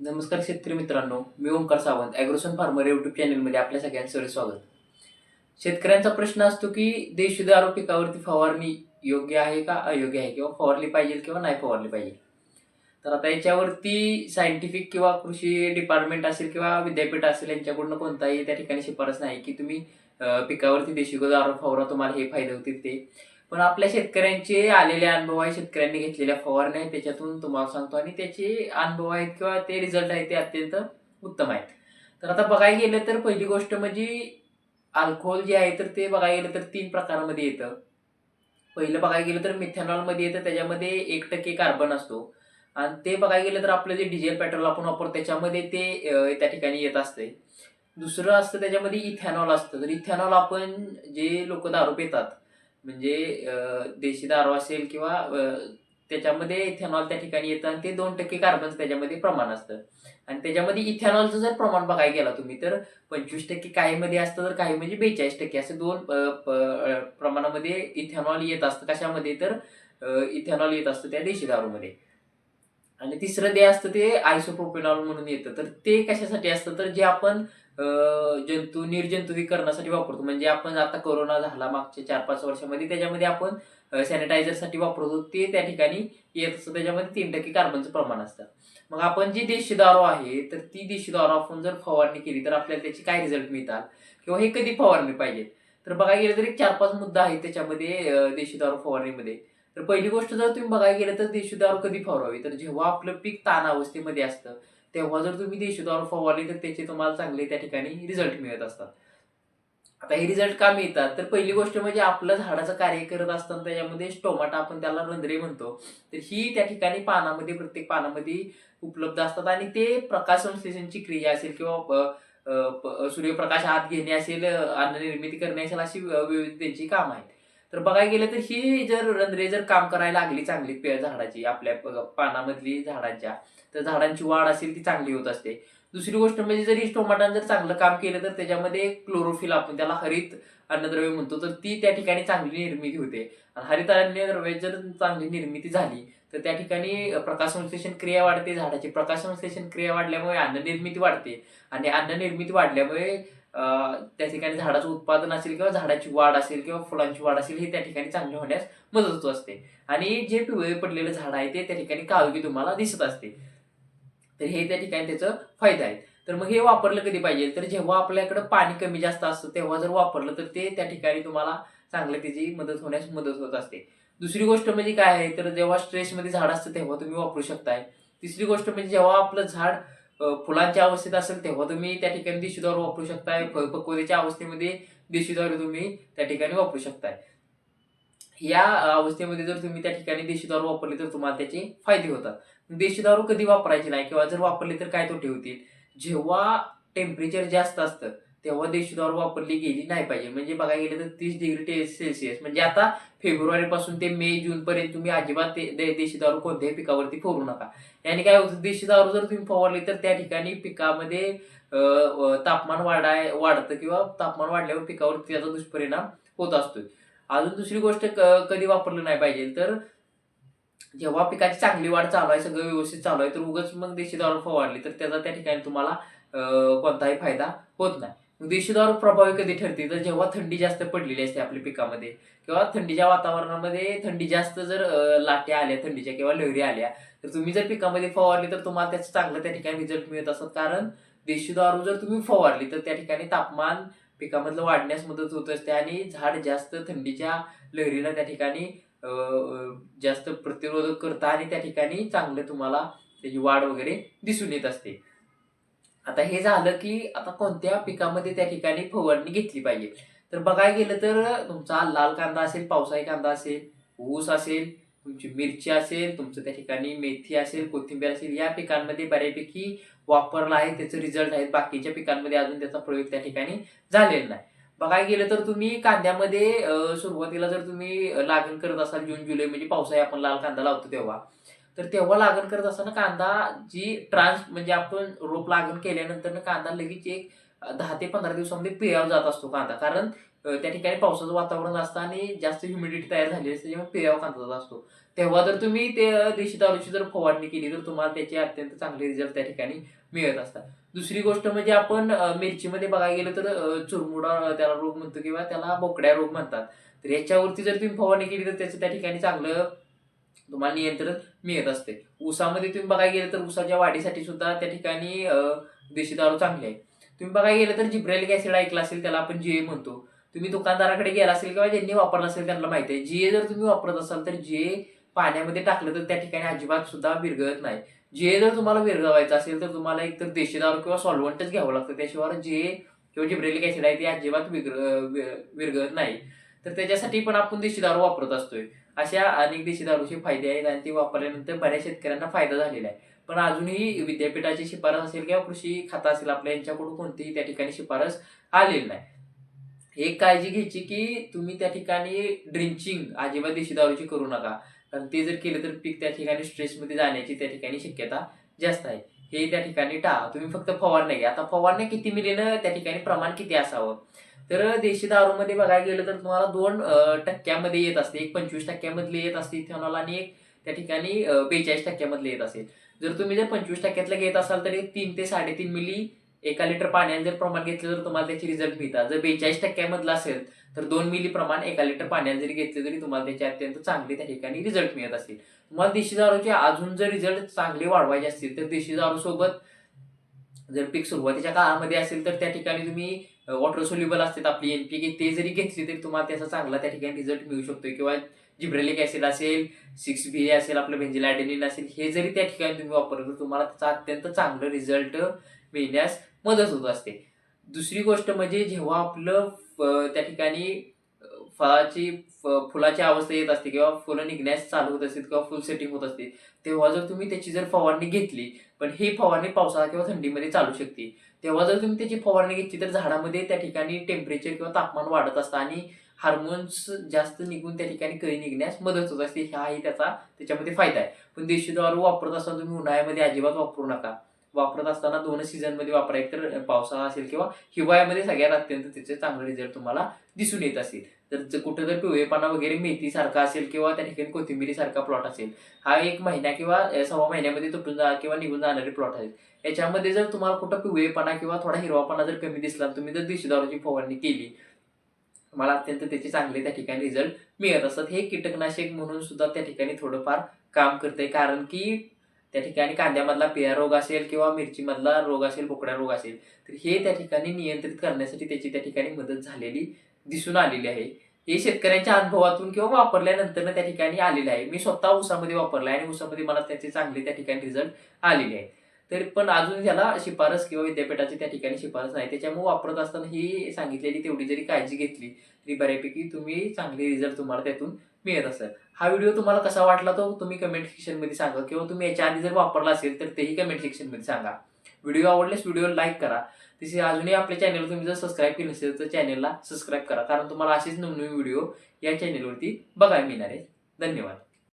नमस्कार शेतकरी मित्रांनो मी Omkar Sawant Agrosan farmer YouTube चॅनलमध्ये आपल्या सगळ्यांचं सर स्वागत. शेतकऱ्यांचा प्रश्न असतो की देशी दारू पिकावरती फवारणी योग्य आहे का अयोग्य आहे? किंवा फवारली पाहिजे किंवा नाही फवारली पाहिजे? तर आता याच्यावरती सायंटिफिक किंवा कृषी डिपार्टमेंट असेल किंवा विद्यापीठ असेल यांच्याकडून कोणताही त्या ठिकाणी शिफारस नाही की तुम्ही पिकावरती देशी दारू फवारा तुम्हाला हे फायदे होतील ते. पण आपल्या शेतकऱ्यांचे आलेले अनुभव आहे शेतकऱ्यांनी घेतलेल्या फवारण्या आहेत त्याच्यातून तुम्हाला सांगतो आणि त्याचे अनुभव आहेत किंवा ते रिझल्ट आहेत ते अत्यंत उत्तम आहेत. तर आता बघायला गेलं तर पहिली गोष्ट म्हणजे अल्कोहोल जे आहे तर ते बघायला गेलं तर तीन प्रकारामध्ये येतं. पहिलं बघायला गेलं तर मिथेनॉलमध्ये येतं त्याच्यामध्ये एक टक्के कार्बन असतो. आणि ते बघायला गेलं तर आपलं जे डिझेल पेट्रोल आपण वापरतो त्याच्यामध्ये ते त्या ठिकाणी येत असते. दुसरं असतं त्याच्यामध्ये इथॅनॉल असतं. तर इथॅनॉल आपण जे लोक दारू पितात म्हणजे देशी दारू असेल किंवा त्याच्यामध्ये इथेनॉल त्या ठिकाणी येतं आणि ते दोन टक्के कार्बनचं त्याच्यामध्ये प्रमाण असतं. आणि त्याच्यामध्ये इथेनॉलचं जर प्रमाण बघायला गेला तुम्ही तर पंचवीस टक्के काहीमध्ये असतं तर काही म्हणजे बेचाळीस टक्के असे दोन प- प्रमाणामध्ये इथेनॉल येत असतं. कशामध्ये तर इथेनॉल येत असतं त्या देशी दारूमध्ये. आणि तिसरं जे असतं ते आयसोप्रोपेनॉल म्हणून येतं. तर ते कशासाठी असतं? तर जे आपण जंतू निर्जंतुकीकरणासाठी वापरतो. म्हणजे आपण आता कोरोना झाला मागच्या चार पाच वर्षामध्ये त्याच्यामध्ये आपण सॅनिटायझरसाठी वापरतो. ते त्या ठिकाणी येत असतं. त्याच्यामध्ये तीन टक्के कार्बनचं प्रमाण असतं. मग आपण जी देशी दारू आहे तर ती देशी दारू आपण जर फवारणी केली तर आपल्याला त्याचे काय रिझल्ट मिळतात? किंवा हे कधी फवारणी पाहिजे तर बघायला गेलं तर एक चार पाच मुद्दा आहे त्याच्यामध्ये देशी दारू फवारणीमध्ये. तर पहिली गोष्ट जर तुम्ही बघायला गेलं तर देशी दारू कधी फवारावी? तर जेव्हा आपलं पीक ताण अवस्थेमध्ये असतं तेव्हा जर तुम्ही देशी दारू फवारली तर त्याचे तुम्हाला चांगले त्या ठिकाणी रिझल्ट मिळत असतात. आता हे रिझल्ट का मिळतात? तर पहिली गोष्ट म्हणजे आपलं झाडाचं कार्य करत असताना त्याच्यामध्ये स्टोमाटा आपण त्याला रंध्रे म्हणतो. तर ही त्या ठिकाणी पानामध्ये प्रत्येक पानामध्ये उपलब्ध असतात आणि ते प्रकाश संश्लेषणची क्रिया असेल किंवा सूर्यप्रकाश आत घेणे असेल अन्न निर्मिती करणे असेल अशी विविध त्यांची कामं आहेत. तर बघायला गेलं तर ही जर रंध्रे जर काम करायला लागली चांगली पे- झाडाची आपल्या पानामधली झाडांच्या तर झाडांची वाढ असेल ती चांगली होत असते. दुसरी गोष्ट म्हणजे जरी टोमॅटोनं जर चांगलं काम केलं तर त्याच्यामध्ये क्लोरोफिल आपण त्याला हरित अन्नद्रव्य म्हणतो तर ती त्या ठिकाणी चांगली निर्मिती होते. आणि हरित अन्नद्रव्य जर चांगली निर्मिती झाली तर त्या ठिकाणी प्रकाशसंश्लेषण क्रिया वाढते झाडाची. प्रकाशसंश्लेषण क्रिया वाढल्यामुळे अन्न निर्मिती वाढते. आणि अन्न निर्मिती वाढल्यामुळे त्या ठिकाणी झाडाचं उत्पादन असेल किंवा झाडाची वाढ असेल किंवा फुलांची वाढ असेल हे त्या ठिकाणी चांगली होण्यास मदत होत असते. आणि जे पिवळे पडलेलं झाड आहे ते त्या ठिकाणी काळगी तुम्हाला दिसत असते. तर हे त्या ठिकाणी त्याचं फायदा आहे. तर मग हे वापरलं कधी पाहिजे? तर जेव्हा आपल्याकडे पाणी कमी जास्त असतं तेव्हा जर वापरलं तर ते त्या ठिकाणी तुम्हाला चांगलं त्याची मदत होण्यास मदत होत असते. दुसरी गोष्ट म्हणजे काय आहे? तर जेव्हा स्ट्रेसमध्ये झाड असतं तेव्हा तुम्ही वापरू शकताय. तिसरी गोष्ट म्हणजे जेव्हा आपलं झाड फुलांची फुलांच्या अवस्थेत असेल तेव्हा तुम्ही त्या ठिकाणी देशी वापरू शकताय. प- पक्वतेच्या अवस्थेमध्ये देशी तुम्ही त्या ठिकाणी वापरू शकताय. या अवस्थेमध्ये जर तुम्ही त्या ठिकाणी देशी दारू वापरली तर तुम्हाला त्याचे फायदे होतात. देशी दारू कधी वापरायची नाही किंवा जर वापरली तर काय तोटे होतील? जेव्हा टेम्परेचर जास्त असतं तेव्हा देशी दारू वापरली गेली नाही पाहिजे. म्हणजे बघायला गेलं तर तीस डिग्री सेल्सिअस म्हणजे आता फेब्रुवारी पासून ते मे जून पर्यंत तुम्ही अजिबात ते देशी दारू कोणत्याही पिकावरती फोडू नका. याने काय होतं देशी दारू जर तुम्ही फवारली तर त्या ठिकाणी पिकामध्ये तापमान वाढाय वाढतं किंवा तापमान वाढल्यावर पिकावरती त्याचा दुष्परिणाम होत असतो अजून दुसरी गोष्ट कधी वापरलं नाही पाहिजे तर जेव्हा पिकाची चांगली वाढ चालू आहे सगळं व्यवस्थित चालू आहे तर उगाच मग देशी दारू फवारली तर त्याचा त्या ठिकाणी तुम्हाला कोणताही फायदा होत नाही. मग प्रभाव प्रभावी कधी ठरते तर जेव्हा थंडी जास्त पडलेली असते आपल्या पिकामध्ये किंवा थंडीच्या वातावरणामध्ये थंडी जास्त जर लाट्या आल्या थंडीच्या किंवा लहरी आल्या तर तुम्ही जर पिकामध्ये फवारली तर तुम्हाला त्याचं चांगलं त्या ठिकाणी रिझल्ट मिळत असतात. कारण देशी दारू जर तुम्ही फवारली तर त्या ठिकाणी तापमान पिकामधलं वाढण्यास मदत होत असते आणि झाड जास्त थंडीच्या लहरीला त्या ठिकाणी जास्त प्रतिरोधक करता आणि त्या ठिकाणी चांगलं तुम्हाला त्याची वाढ वगैरे दिसून येत असते. आता हे झालं की आता कोणत्या पिकामध्ये त्या ठिकाणी फवारणी घेतली पाहिजे? तर बघायला गेलं तर तुमचा लाल कांदा असेल पावसाळी कांदा असेल ऊस असेल तुमची मिरची असेल तुमचं त्या ठिकाणी मेथी असेल कोथिंबीर असेल या पिकांमध्ये बऱ्यापैकी वापरला आहे त्याचे रिझल्ट आहेत. बाकीच्या पिकांमध्ये अजून त्याचा प्रयोग त्या ठिकाणी झालेला नाही. बघायला गेलं तर तुम्ही कांद्यामध्ये सुरुवातीला जर तुम्ही लागण करत असाल जून जुलै म्हणजे पावसाळी आपण लाल कांदा लावतो तेव्हा तर तेव्हा लागण करत असताना कांदा जी ट्रान्स म्हणजे आपण रोप लागण केल्यानंतर कांदा लगेच एक दहा ते पंधरा दिवसामध्ये पिळावर जात असतो कांदा. कारण त्या ठिकाणी पावसाचं वातावरण असतं आणि जास्त ह्युमिडिटी तयार झाली असते जेव्हा पेराव कांदा असतो. तेव्हा जर तुम्ही ते देशी दारूची जर फवारणी केली तर तुम्हाला त्याचे अत्यंत चांगले रिझल्ट त्या ठिकाणी मिळत असतात. दुसरी गोष्ट म्हणजे आपण मिरचीमध्ये बघायला गेलं तर चुरमुडा त्याला रोग म्हणतो किंवा त्याला बोकड्या रोग म्हणतात. तर याच्यावरती जर तुम्ही फवारणी केली तर त्याचं त्या ठिकाणी चांगलं तुम्हाला नियंत्रण मिळत असते. ऊसामध्ये तुम्ही बघायला गेलं तर ऊसाच्या वाढीसाठी सुद्धा त्या ठिकाणी देशी दारू चांगली आहे. तुम्ही बघायला गेलं तर जिब्रेलिक ऍसिड ऐकलं असेल त्याला आपण जीए म्हणतो. तुम्ही दुकानदाराकडे गेला असेल किंवा ज्यांनी वापरला असेल त्यांना माहिती आहे जीए जर तुम्ही वापरत असाल तर जीए पाण्यामध्ये टाकलं तर त्या ठिकाणी अजिबात सुद्धा विरघळत नाही. जे जर तुम्हाला विरघळवायचं असेल तर तुम्हाला एकतर देशी दारू किंवा सॉल्वंटच घ्यावं लागतं. त्याशिवाय जे किंवा जिब्रेलिक ऍसिड आहे ते अजिबात विरघळत नाही. तर त्याच्यासाठी पण आपण देशी दारू वापरत असतोय. अशा अनेक देशी दारूचे फायदे आहेत आणि ते वापरल्यानंतर बऱ्याच शेतकऱ्यांना फायदा झालेला आहे. पण अजूनही विद्यापीठाची शिफारस असेल किंवा कृषी खाता असेल आपल्या यांच्याकडून कोणतीही त्या ठिकाणी शिफारस आलेली नाही. एक काळजी घ्यायची की तुम्ही त्या ठिकाणी ड्रिंचिंग अजिबात देशी दारूची करू नका. कारण ते जर केलं तर पीक त्या ठिकाणी स्ट्रेसमध्ये जाण्याची त्या ठिकाणी शक्यता जास्त आहे. हे त्या ठिकाणी टाळा. तुम्ही फक्त फवारणी घ्या. आता फवारणी किती मिलीनं त्या ठिकाणी प्रमाण किती असावं? तर देशी दारूमध्ये बघायला गेलं तर तुम्हाला दोन टक्क्यामध्ये येत असते. एक पंचवीस टक्क्यामधले येत असते इथेनॉल आणि एक त्या ठिकाणी बेचाळीस टक्क्यामधले येत असेल जर तुम्ही जर पंचवीस टक्क्यातलं घेत असाल तर एक तीन ते साडेतीन मिली एका लिटर पाण्याने जर प्रमाण घेतलं तर तुम्हाला त्याचे रिझल्ट मिळतात. जर बेचाळीस टक्क्यामधलं असेल तर दोन मिली प्रमाण एका लिटर पाण्यात जरी घेतले तरी तुम्हाला त्याचे अत्यंत चांगले त्या ठिकाणी रिझल्ट मिळत असतील तुम्हाला देशी दारूचे अजून जर रिझल्ट चांगले वाढवायचे असतील तर देशी दारू सोबत जर पीक सुरुवातीच्या काळामध्ये असेल तर त्या ठिकाणी तुम्ही वॉटर सोल्युबल असतात आपली एनपीके ते जरी घेतली तरी तुम्हाला त्याचा चांगला त्या ठिकाणी रिझल्ट मिळू शकतो किंवा जिब्रेलिक ॲसिड असेल सिक्स बी असेल आपलं बेंजिलायडेनिन असेल हे जरी त्या ठिकाणी तुम्ही वापरलं तर तुम्हाला त्याचा अत्यंत चांगलं रिझल्ट मिळण्यास मदत होत असते. दुसरी गोष्ट म्हणजे जेव्हा आपलं फ- त्या ठिकाणी फळाची फ- फुलाची अवस्था येत असते किंवा फुलं निघण्यास चालू होत असते किंवा फुल सेटिंग होत असते तेव्हा जर तुम्ही त्याची जर फवारणी घेतली पण ही फवारणी पावसाळा किंवा थंडीमध्ये चालू शकते. तेव्हा जर तुम्ही त्याची फवारणी घेतली तर झाडामध्ये त्या ठिकाणी टेम्परेचर किंवा तापमान वाढत असतं आणि हार्मोन्स जास्त निघून त्या ठिकाणी कळी निघण्यास मदत होत असते. हाही त्याचा त्याच्यामध्ये फायदा आहे. पण देशी दारू वापरत असताना तुम्ही उन्हाळ्यामध्ये अजिबात वापरू नका. वापरत असताना दोन सीझनमध्ये वापरा. एक तर पावसाळा असेल किंवा हिवाळ्यामध्ये सगळ्यात अत्यंत त्याचे चांगले रिझल्ट तुम्हाला दिसून येत असेल. तर जर कुठं जर पिवळेपणा वगैरे मेथीसारखा असेल किंवा त्या ठिकाणी कोथिंबिरी सारखा प्लॉट असेल हा एक महिन्या किंवा सव्वा महिन्यामध्ये तुटून जा किंवा निघून जाणारे प्लॉट आहेत. याच्यामध्ये जर तुम्हाला कुठं पिवळेपणा किंवा थोडा हिरवापणा जर कमी दिसला तुम्ही जर देशी दारूची फवारणी केली तुम्हाला अत्यंत त्याचे चांगले त्या ठिकाणी रिझल्ट मिळत असतात. हे कीटकनाशक म्हणून सुद्धा त्या ठिकाणी थोडंफार काम करते कारण की त्या ठिकाणी कांद्यामधला पिया रोग असेल किंवा मिरचीमधला रोग असेल बोकड्या रोग असेल तर हे त्या ठिकाणी नियंत्रित करण्यासाठी त्याची त्या ठिकाणी मदत झालेली दिसून आलेली आहे. हे शेतकऱ्यांच्या अनुभवातून किंवा वापरल्यानंतर त्या ठिकाणी आलेलं आहे. मी स्वतः ऊसामध्ये वापरला आहे आणि ऊसामध्ये मला त्याचे चांगले त्या ठिकाणी रिझल्ट आलेले आहेत. तरी पण अजून त्याला शिफारस किंवा विद्यापीठाची त्या ठिकाणी शिफारस नाही. त्याच्यामुळे वापरत असताना ही सांगितलेली तेवढी जरी काळजी घेतली तरी बऱ्यापैकी तुम्ही चांगले रिझल्ट तुम्हाला त्यातून मिळत असेल. हा व्हिडिओ तुम्हाला कसा वाटला तो तुम्ही कमेंट सेक्शनमध्ये सांगा. किंवा तुम्ही याच्या आधी जर वापरला असेल तर तेही कमेंट सेक्शनमध्ये सांगा. व्हिडिओ आवडल्यास व्हिडिओ लाईक करा. तसे अजूनही आपल्या चॅनल तुम्ही जर सबस्क्राईब केलं नसेल तर चॅनलला सबस्क्राईब करा. कारण तुम्हाला असेच नवनवीन व्हिडिओ या चॅनलवरती बघायला मिळणार आहे. धन्यवाद.